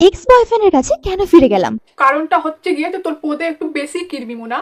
X বয়ফ্রেন্ডের কাছে কেন ফিরে গেলাম? কারণটা হচ্ছে গিয়ে যে তোর পোদে একটু বেশি কিরবি মুনা।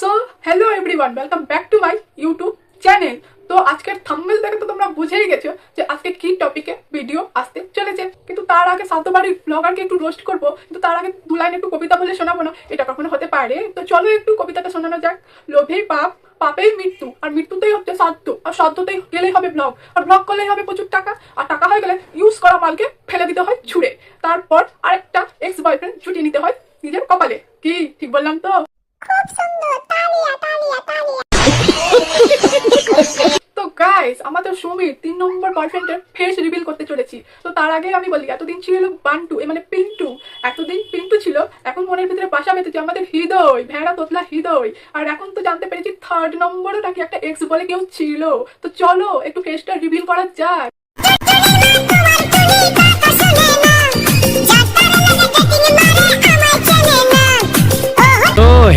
So hello everyone welcome back to my YouTube channel তো আজকের থাম্বনেল দেখে তো তোমরা বুঝেই গেছো যে আজকে কি টপিকে ভিডিও আসতে চলেছে। কিন্তু তার আগে সাতবারই ব্লগারকে একটু রোস্ট করব, কিন্তু তার আগে দু লাইন একটু কবিতা বলে শোনাবো না, এটা কখনো হতে পারে। তো চলো একটু কবিতাটা শোনানো যাক। লোভেই পাপ পাপেই মৃত্যু আর মৃত্যুতেই হচ্ছে সাধ্য। আর সাধ্যতেই গেলেই হবে ব্লগ আর ব্লগ করলেই হবে প্রচুর টাকা আর টাকা হয়ে গেলে ইউজ করা মালকে ফেলে দিতে হয় ছুড়ে। তারপর আরেকটা এক্স বয়ফ্রেন্ড ছুটিয়ে নিতে হয় নিজের কপালে। কি ঠিক বললাম তো? তো গাইস আমাদের সুমির তিন নম্বর বয়ফ্রেন্ডের ফেস রিভিল করতে চলেছি। তো তার আগে আমি বলি এতদিন ছিল বান্টু এ মানে পিন্টু। এতদিন ছিল এখন মনের ভিতরে বাসা বেঁধেছে আমাদের হৃদয় ভেড়া তোতলা হৃদয়। আর এখন তো জানতে পেরেছি থার্ড নম্বরে নাকি একটা এক্স বলে কেউ ছিল। তো চলো একটু ফেসটা রিভিল করা যাক।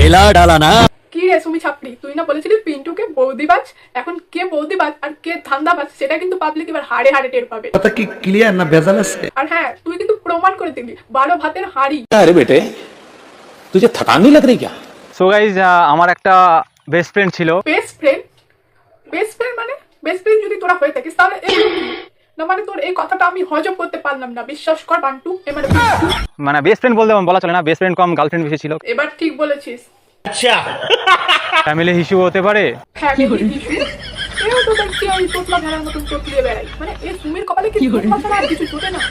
হেলা ডালা না। কি রে সুমি ছাপড়ি তুই না বলেছিলি পিন্টুকে বৌদিবাজ এখন কে বৌদিবাজ আর কে ধান্দাবাজ সেটা কিন্তু পাবলিক এবার হাড়ে হাড়ে টের পাবে। কথা কি ক্লিয়ার না ভেজাল আছে? আর হ্যাঁ তুই কিন্তু প্রমাণ করে দিলি বারো ভাতের হাড়ি। আরে বেটে তুই যে থকান লাগ রে কিয়া সো গাইস আমার একটা বেস্ট ফ্রেন্ড ছিল। বেস্ট ফ্রেন্ড বেস্ট ফ্রেন্ড মানে? বেস্ট ফ্রেন্ড যদি তোরা হয়ে থাকিস তাহলে না মানে তোর এই কথাটা আমি হজম করতে পারলাম না। বিশ্বাস কর বান্টু এবার মানে বেস্ট মানে ফ্রেন্ড বলতে বলা চলে না বেস্ট ফ্রেন্ড কম গার্লফ্রেন্ড বেশি ছিল। এবার ঠিক বলেছিস। আচ্ছা। ফ্যামিলি ইস্যু হতে পারে। ফ্যামিলি ইস্যু এই তো দেখছি ওই তোতলা ভেড়ার মতন চোখ দিয়ে বেড়াই। মানে এই সুমির কপালে কি তোতলা আর কিছু জোটে না?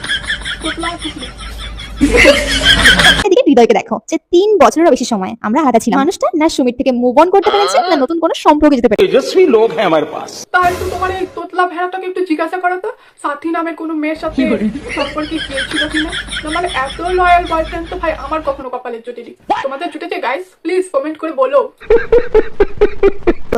এদিকে হৃদয়কে দেখো যে তিন বছরের বেশি সময় আমরা আলাদা ছিলাম। মানুষটা না সুমির থেকে মুভ অন করতে পেরেছে না নতুন কোনো সম্পর্কে যেতে পেরেছে? তেজস্বী লোক হ্যায় আমার পাস। তাই তো তোমার এই তোতলা ভেড়াটাকে একটু জিজ্ঞাসা করো তো। সাথী নামের কোনো মেয়ের সাথে সম্পর্কে গিয়েছিল কিনা? তোমার মানে এত লয়াল বয়ফ্রেন্ড তো ভাই আমার কখনো কপালে জুটেনি। তোমাদের জুটেছে গাইস প্লিজ কমেন্ট করে বলো।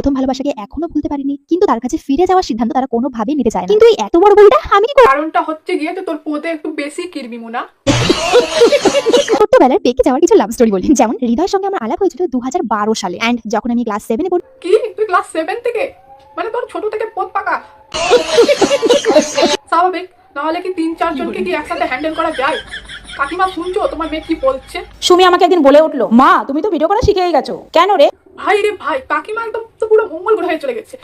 প্রথম ভালোবাসাকে এখনও ভুলতে পারিনি কিন্তু তার কাছে ফিরে যাওয়ার সিদ্ধান্ত তারা কোনোভাবেই নিতে চায় না। কিন্তু এই এত বড় ভুলটা আমি কি কারণটা হচ্ছে গিয়ে যে তোর পোতে একটু বেশি কিরবি মুনা যাওয়ার কিছু লাভ স্টোরি বলি। যেমন হৃদয়ের সঙ্গে আমার আলাপ হয়েছিল দু সালে। এন্ড যখন আমি ক্লাস সেভেনে পড়ি কি? তুই ক্লাস সেভেন থেকে? মানে তোর ছোট থেকে পোত পাকা? স্বাভাবিক। নাহলে কি তিন চারজনকে কি একসাথে হ্যান্ডেল করা যায়? কাকিমা শুনছো? তোমার মেয়ে কি বলছে? সুমি আমাকে একদিন বলে উঠল মা তুমি তো ভিডিও করা শিখেই গেছো। কেন রে? ভাই রে ভাই কাকিমা একদম তো পুরো মঙ্গল গ্রহে চলে গেছে।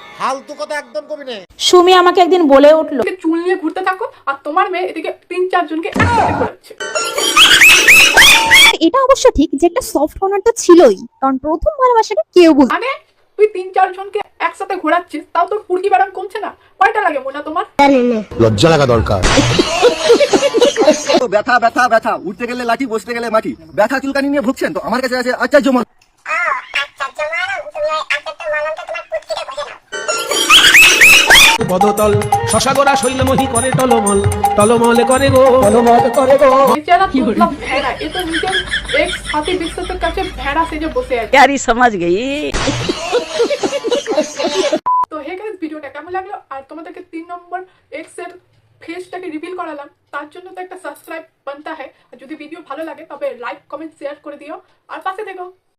সুমি আমাকে একদিন বলে উঠল। চুল নিয়ে ঘুরতে থাকো আর তোমার মেয়ে এদিকে তিন চারজনকে একসাথে ঘোরাচ্ছে। এটা অবশ্য ঠিক যে একটা সফট কর্নার তো ছিলই কারণ প্রথম ভালোবাসাকে কেউ বুঝ মানে তুই তিন চারজনকে একসাথে ঘোরাচ্ছিস তাও তোর ফুরকি ব্যারাম কমছে না? কয়টা লাগে মোনা তোমার? লজ্জা লাগা দরকার। ব্যথা ব্যথা ব্যথা উঠতে গেলে লাঠি বসতে গেলে মাটি। ব্যথা চুলকানি নিয়ে ভুগছেন তো আমার কাছে আছে আচার্য মন পদতল। শশাগোরা শৈলমহি করে টলমল টলমল করে গো। টলমল করে গো। বেচারা তুললা ভেড়া এ নিজের এক সাথী বিশ্বতের কাছে ভেড়া সেজে বসে আছে। আরে সমাজ গই। তো হে গাইস ভিডিওটা কেমন লাগল? আর তোমাদেরকে তিন নম্বর এক্সের ফেসটাকে রিভিল করালাম। তার জন্য তো একটা সাবস্ক্রাইব বানতা আর যদি ভিডিও ভালো লাগে তবে লাইক কমেন্ট শেয়ার করে দিও। আর পাশে দেখো